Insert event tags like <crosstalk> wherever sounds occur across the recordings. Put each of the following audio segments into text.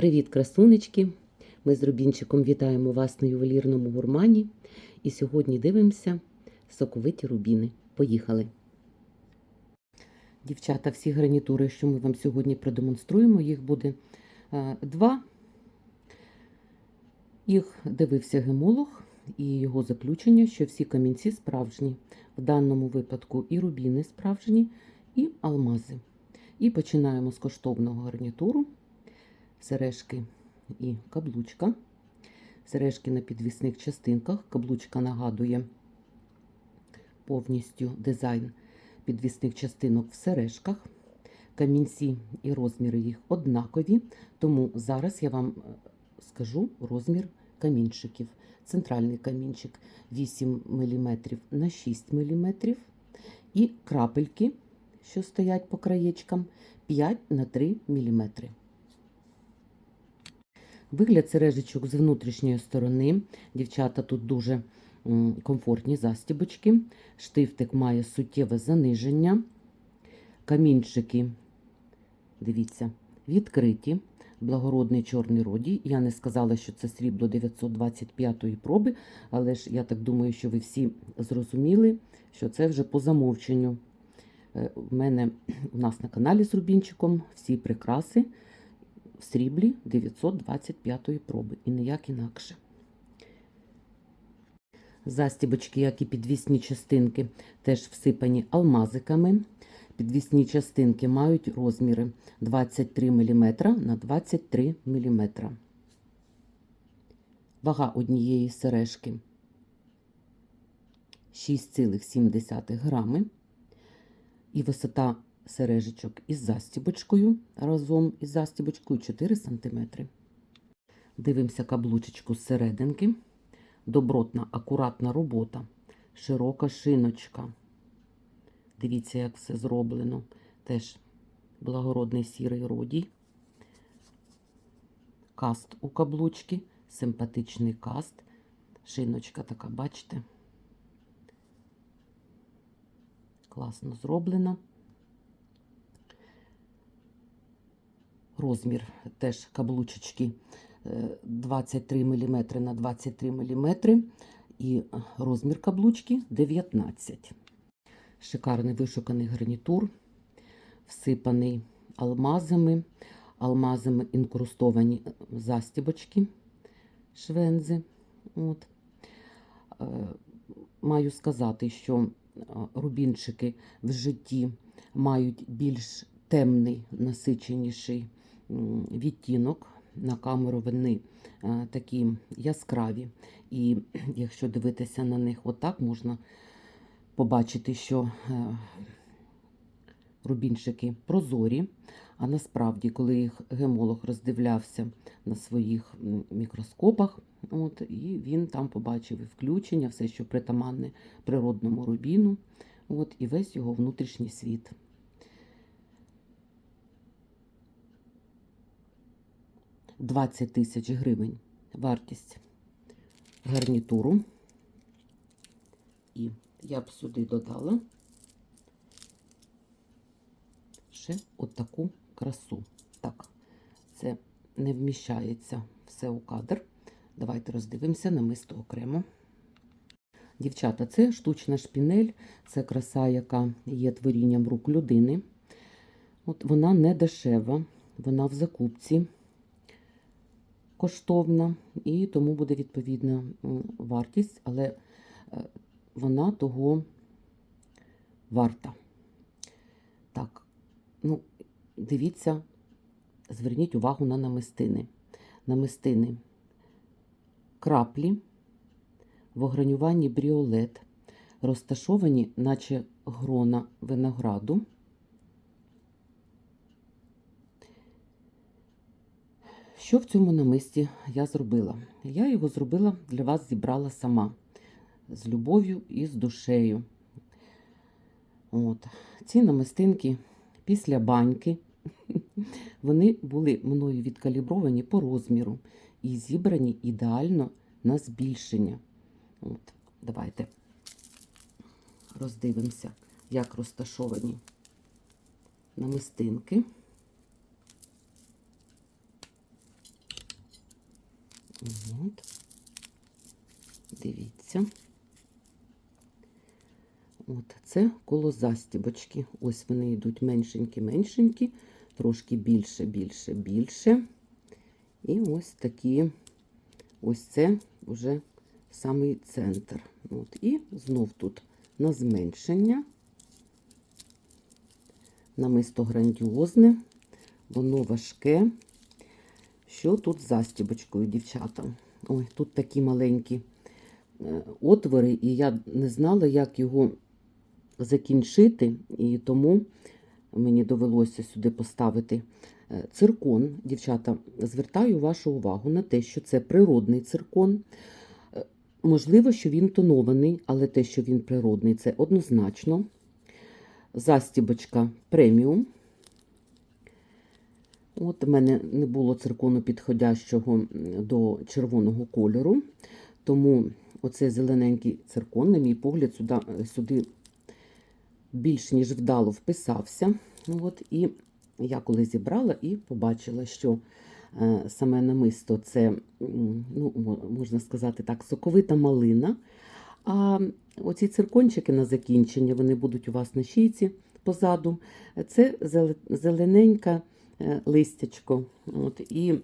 Привіт, красунечки! Ми з Рубінчиком вітаємо вас на ювелірному гурмані. І сьогодні дивимося соковиті рубіни. Поїхали! Дівчата, всі гарнітури, що ми вам сьогодні продемонструємо, їх буде е, два. Їх дивився гемолог і його заключення, що всі камінці справжні. В даному випадку і рубіни справжні, і алмази. І починаємо з коштовного гарнітуру. Сережки і каблучка. Сережки на підвісних частинках. Каблучка нагадує повністю дизайн підвісних частинок в сережках. Камінці і розміри їх однакові, тому зараз я вам скажу розмір камінчиків. Центральний камінчик 8 мм на 6 мм. І крапельки, що стоять по краєчкам, 5 на 3 мм. Вигляд сережечок з внутрішньої сторони. Дівчата тут дуже комфортні застібочки. Штифтик має суттєве заниження. Камінчики, дивіться, відкриті. Благородний чорний родій. Я не сказала, що це срібло 925-ї проби, але ж я так думаю, що ви всі зрозуміли, що це вже по замовченню. У мене у нас на каналі з Рубінчиком всі прикраси в сріблі 925 проби і ніяк інакше. Застібочки, як і підвісні частинки, теж всипані алмазиками. Підвісні частинки мають розміри 23 мм на 23 мм. Вага однієї сережки 6,7 грами. І висота сережечок із застібочкою разом із застібочкою 4 см. Дивимося каблучечку з серединки. Добротна, акуратна робота, широка шиночка. Дивіться, як все зроблено. Теж благородний сірий родій. Каст у каблучки, симпатичний каст. Шиночка така, бачите? Класно зроблена. Розмір теж каблучечки 23 мм на 23 мм. І розмір каблучки 19 Шикарний вишуканий гарнітур, всипаний алмазами, алмазами інкрустовані застібочки, швензи. От. Маю сказати, що рубінчики в житті мають більш темний, насиченіший відтінок. На камеру вони такі яскраві. І <clears throat> якщо дивитися на них отак, можна побачити, що рубінчики прозорі. А насправді, коли їх гемолог роздивлявся на своїх мікроскопах, от, і він там побачив і включення, все, що притаманне природному рубіну, от, і весь його внутрішній світ. Двадцять тисяч гривень вартість гарнітуру. І я б сюди додала ще отаку красу. Так, це не вміщається все у кадр. Давайте роздивимося на мисто окремо. Дівчата, це штучна шпінель, це краса, яка є творінням рук людини. От Вона не дешева, вона в закупці коштовна, і тому буде відповідна вартість, але вона того варта. Так, ну, дивіться, зверніть увагу на намистини. Намистини краплі в огранюванні бріолет, розташовані, наче грона винограду. Що в цьому намисті я зробила? Я його зробила для вас, зібрала сама з любов'ю і з душею. От. Ці намистинки після баньки, <laughs> вони були мною відкалібровані по розміру і зібрані ідеально на збільшення. От. Давайте роздивимося, як розташовані намистинки. От. Дивіться. От, це коло застібочки. Ось вони йдуть меншенькі-меншенькі, трошки більше, більше, більше. І ось такі, ось це вже самий центр. От, і знов тут на зменшення. Намисто грандіозне, воно важке. Що тут з застібочкою, дівчата? Ой, тут такі маленькі е, отвори, і я не знала, як його закінчити, і тому мені довелося сюди поставити е, циркон. Дівчата, звертаю вашу увагу на те, що це природний циркон. Е, Можливо, що він тонований, але те, що він природний, це однозначно. Застібочка преміум. От у мене не було циркону підходящого до червоного кольору, тому оцей зелененький циркон, на мій погляд, сюди, сюди більш ніж вдало вписався. От, і я коли зібрала і побачила, що е, саме намисто це, ну, можна сказати так, соковита малина. А оці циркончики на закінчення, вони будуть у вас на шийці позаду. Це зелененька е, листячко. От, і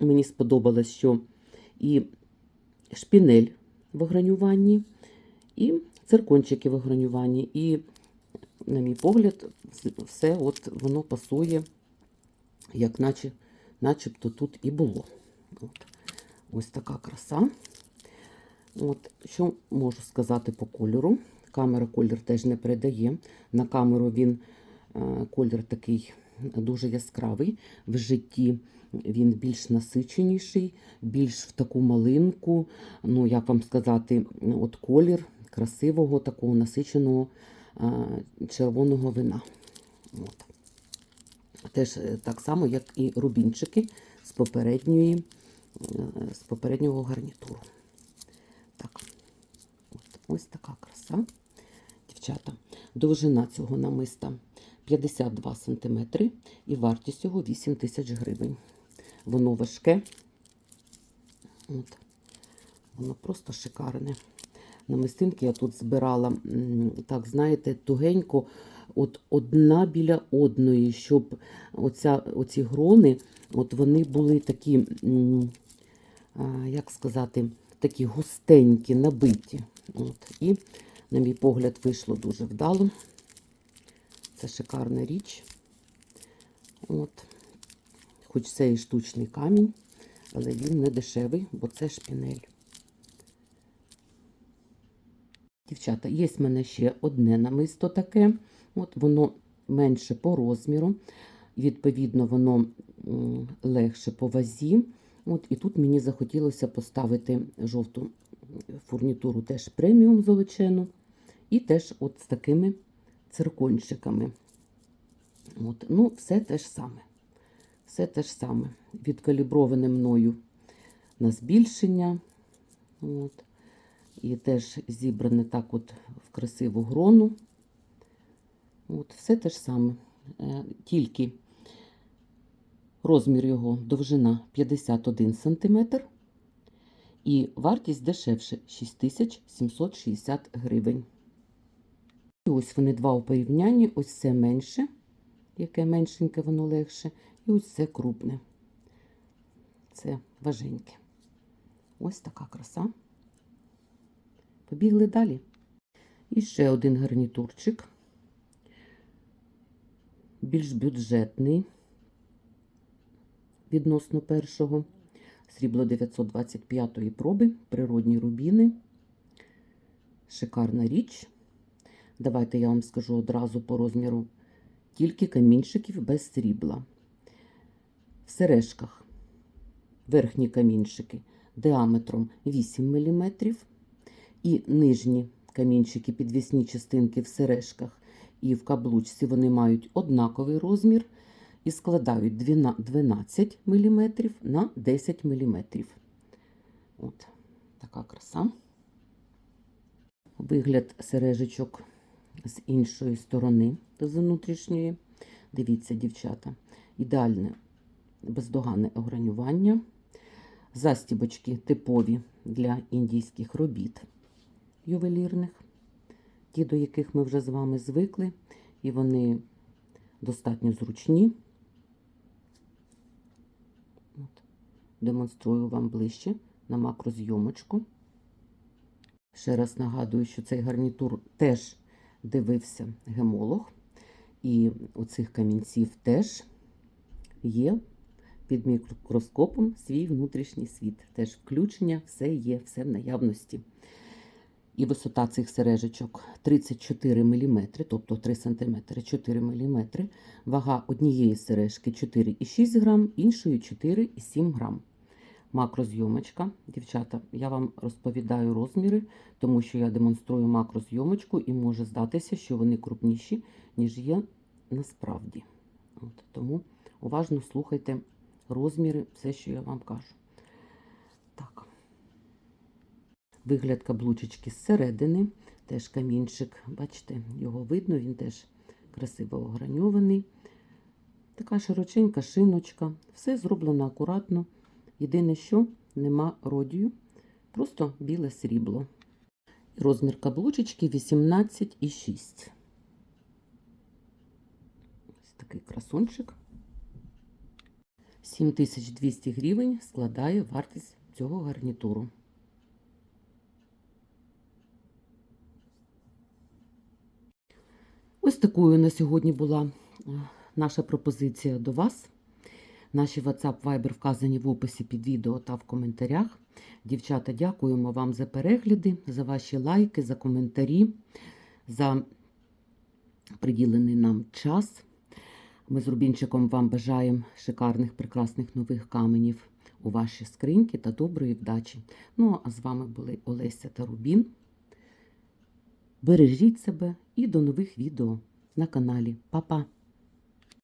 мені сподобалось, що і шпінель в огранюванні, і циркончики в огранюванні. І, на мій погляд, все от воно пасує, як наче, начебто тут і було. От. Ось така краса. От, що можу сказати по кольору? Камера колір теж не передає. На камеру він е, колір такий дуже яскравий. В житті він більш насиченіший, більш в таку малинку. Ну, як вам сказати, от колір красивого, такого насиченого червоного вина. От. Теж е, так само, як і рубінчики з попередньої, е, з попереднього гарнітуру. Так, от, ось така краса. Дівчата, довжина цього намиста 52 см і вартість його 8 тисяч гривень. Воно важке. От. Воно просто шикарне. Намистинки я тут збирала, так, знаєте, тугенько, от одна біля одної, щоб оця, оці грони, от вони були такі, як сказати, такі густенькі, набиті. От. І, на мій погляд, вийшло дуже вдало. Це шикарна річ. От. Хоч це і штучний камінь, але він не дешевий, бо це шпінель. Дівчата, є в мене ще одне намисто таке. От воно менше по розміру. Відповідно, воно легше по вазі. От, і тут мені захотілося поставити жовту фурнітуру теж преміум золочену. І теж от з такими циркончиками. От, ну, все те ж саме. Все те ж саме. Відкаліброване мною на збільшення. От. І теж зібране так от в красиву грону. От, все те ж саме. Е, Тільки розмір його довжина 51 см. І вартість дешевше 6760 гривень. І ось вони два у порівнянні. Ось це менше, яке меншеньке, воно легше. І ось це крупне. Це важеньке. Ось така краса. Побігли далі. І ще один гарнітурчик. Більш бюджетний відносно першого. Срібло 925 проби, природні рубіни. Шикарна річ. Давайте я вам скажу одразу по розміру. Тільки камінчиків без срібла. В сережках верхні камінчики діаметром 8 мм. І нижні камінчики, підвісні частинки в сережках і в каблучці вони мають однаковий розмір і складають 12 мм на 10 мм. От така краса. Вигляд сережечок з іншої сторони, з внутрішньої. Дивіться, дівчата, ідеальне бездоганне огранювання. Застібочки типові для індійських робіт ювелірних, ті, до яких ми вже з вами звикли, і вони достатньо зручні. От. Демонструю вам ближче на макрозйомочку. Ще раз нагадую, що цей гарнітур теж дивився гемолог, і у цих камінців теж є під мікроскопом свій внутрішній світ. Теж включення, все є, все в наявності. І висота цих сережечок 34 мм, тобто 3 см 4 мм. Вага однієї сережки 4,6 грам, іншої 4,7 грам. Макрозйомочка. Дівчата, я вам розповідаю розміри, тому що я демонструю макрозйомочку і може здатися, що вони крупніші, ніж є насправді. От, тому уважно слухайте розміри, все, що я вам кажу. Так. Вигляд каблучечки зсередини, теж камінчик, бачите, його видно, він теж красиво ограньований. Така широченька шиночка, все зроблено акуратно. Єдине, що нема родію, просто біле срібло. Розмір каблучечки 18,6. Ось такий красунчик. 7200 гривень складає вартість цього гарнітуру. Ось такою на сьогодні була е, наша пропозиція до вас. Наші WhatsApp Viber вказані в описі під відео та в коментарях. Дівчата, дякуємо вам за перегляди, за ваші лайки, за коментарі, за приділений нам час. Ми з Рубінчиком вам бажаємо шикарних, прекрасних нових каменів у ваші скриньки та доброї вдачі. Ну, а з вами були Олеся та Рубін. Бережіть себе і до нових відео на каналі. Па-па!